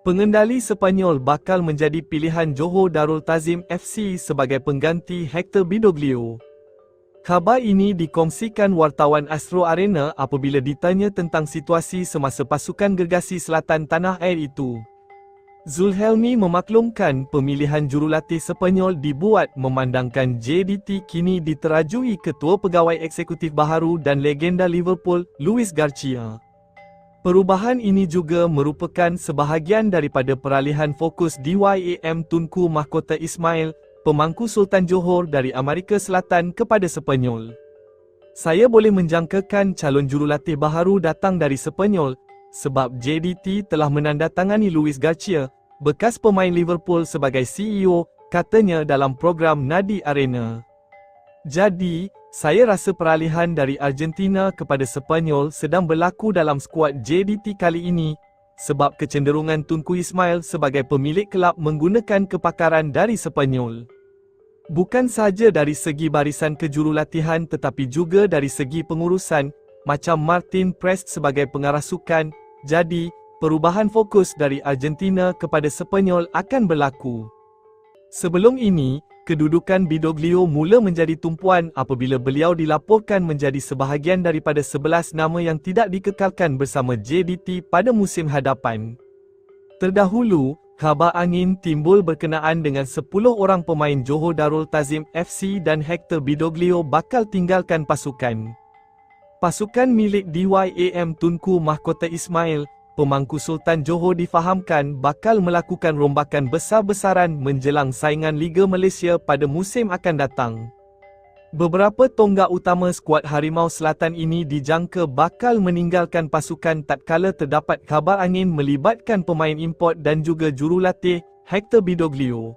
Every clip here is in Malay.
Pengendali Sepanyol bakal menjadi pilihan Johor Darul Tazim FC sebagai pengganti Hector Bidoglio. Khabar ini dikongsikan wartawan Astro Arena apabila ditanya tentang situasi semasa pasukan gergasi selatan tanah air itu. Zulhelmi memaklumkan pemilihan jurulatih Sepanyol dibuat memandangkan JDT kini diterajui ketua pegawai eksekutif baharu dan legenda Liverpool, Luis Garcia. Perubahan ini juga merupakan sebahagian daripada peralihan fokus DYAM Tunku Mahkota Ismail, pemangku Sultan Johor dari Amerika Selatan kepada Sepanyol. Saya boleh menjangkakan calon jurulatih baharu datang dari Sepanyol sebab JDT telah menandatangani Luis Garcia, bekas pemain Liverpool sebagai CEO, katanya dalam program Nadi Arena. Jadi, saya rasa peralihan dari Argentina kepada Sepanyol sedang berlaku dalam skuad JDT kali ini sebab kecenderungan Tunku Ismail sebagai pemilik kelab menggunakan kepakaran dari Sepanyol. Bukan sahaja dari segi barisan kejurulatihan tetapi juga dari segi pengurusan, macam Martin Prest sebagai pengarah sukan, jadi, perubahan fokus dari Argentina kepada Sepanyol akan berlaku. Sebelum ini, kedudukan Bidoglio mula menjadi tumpuan apabila beliau dilaporkan menjadi sebahagian daripada 11 nama yang tidak dikekalkan bersama JDT pada musim hadapan. Terdahulu, khabar angin timbul berkenaan dengan 10 orang pemain Johor Darul Tazim FC dan Hector Bidoglio bakal tinggalkan pasukan. Pasukan milik DYAM Tunku Mahkota Ismail pemangku Sultan Johor difahamkan bakal melakukan rombakan besar-besaran menjelang saingan Liga Malaysia pada musim akan datang. Beberapa tonggak utama skuad Harimau Selatan ini dijangka bakal meninggalkan pasukan tatkala terdapat kabar angin melibatkan pemain import dan juga jurulatih Hector Bidoglio.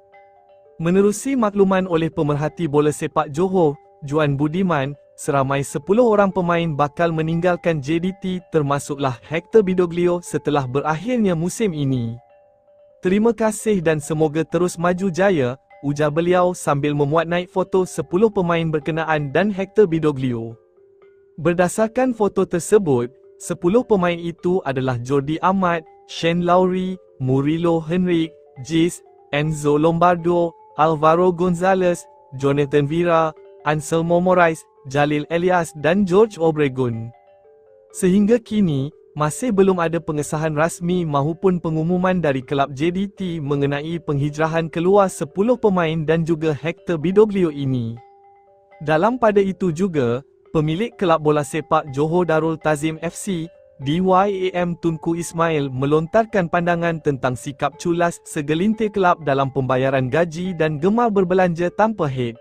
Menerusi makluman oleh pemerhati bola sepak Johor, Juan Budiman, Seramai 10 orang pemain bakal meninggalkan JDT termasuklah Hector Bidoglio setelah berakhirnya musim ini. Terima kasih dan semoga terus maju jaya, ujar beliau sambil memuat naik foto 10 pemain berkenaan dan Hector Bidoglio. Berdasarkan foto tersebut, 10 pemain itu adalah Jordi Amat, Shane Lowry, Murilo Henrik, Jis, Enzo Lombardo, Alvaro Gonzalez, Jonathan Vira, Anselmo Moraes, Jalil Elias dan George Obregon. Sehingga kini, masih belum ada pengesahan rasmi maupun pengumuman dari kelab JDT mengenai penghijrahan keluar 10 pemain dan juga Hector Bidoglio ini. Dalam pada itu juga, pemilik kelab bola sepak Johor Darul Tazim FC, DYAM Tunku Ismail melontarkan pandangan tentang sikap culas segelintir kelab dalam pembayaran gaji dan gemar berbelanja tanpa head.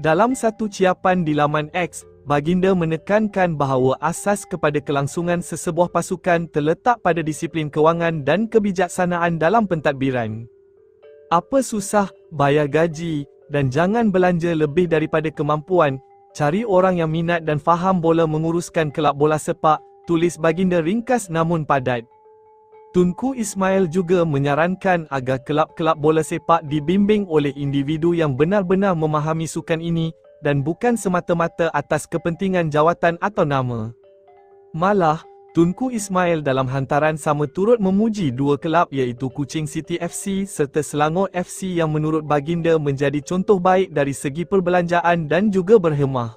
Dalam satu ciapan di laman X, Baginda menekankan bahawa asas kepada kelangsungan sesebuah pasukan terletak pada disiplin kewangan dan kebijaksanaan dalam pentadbiran. Apa susah, bayar gaji, dan jangan belanja lebih daripada kemampuan, cari orang yang minat dan faham bola menguruskan kelab bola sepak, tulis Baginda ringkas namun padat. Tunku Ismail juga menyarankan agar kelab-kelab bola sepak dibimbing oleh individu yang benar-benar memahami sukan ini dan bukan semata-mata atas kepentingan jawatan atau nama. Malah, Tunku Ismail dalam hantaran sama turut memuji dua kelab iaitu Kuching City FC serta Selangor FC yang menurut baginda menjadi contoh baik dari segi perbelanjaan dan juga berhemah.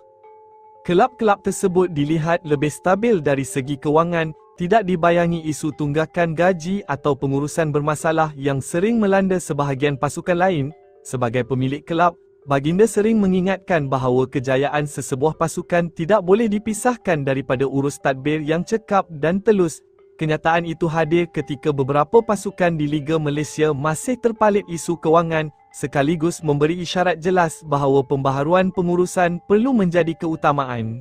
Kelab-kelab tersebut dilihat lebih stabil dari segi kewangan tidak dibayangi isu tunggakan gaji atau pengurusan bermasalah yang sering melanda sebahagian pasukan lain, sebagai pemilik kelab, Baginda sering mengingatkan bahawa kejayaan sesebuah pasukan tidak boleh dipisahkan daripada urus tadbir yang cekap dan telus. Kenyataan itu hadir ketika beberapa pasukan di Liga Malaysia masih terpalit isu kewangan, sekaligus memberi isyarat jelas bahawa pembaharuan pengurusan perlu menjadi keutamaan.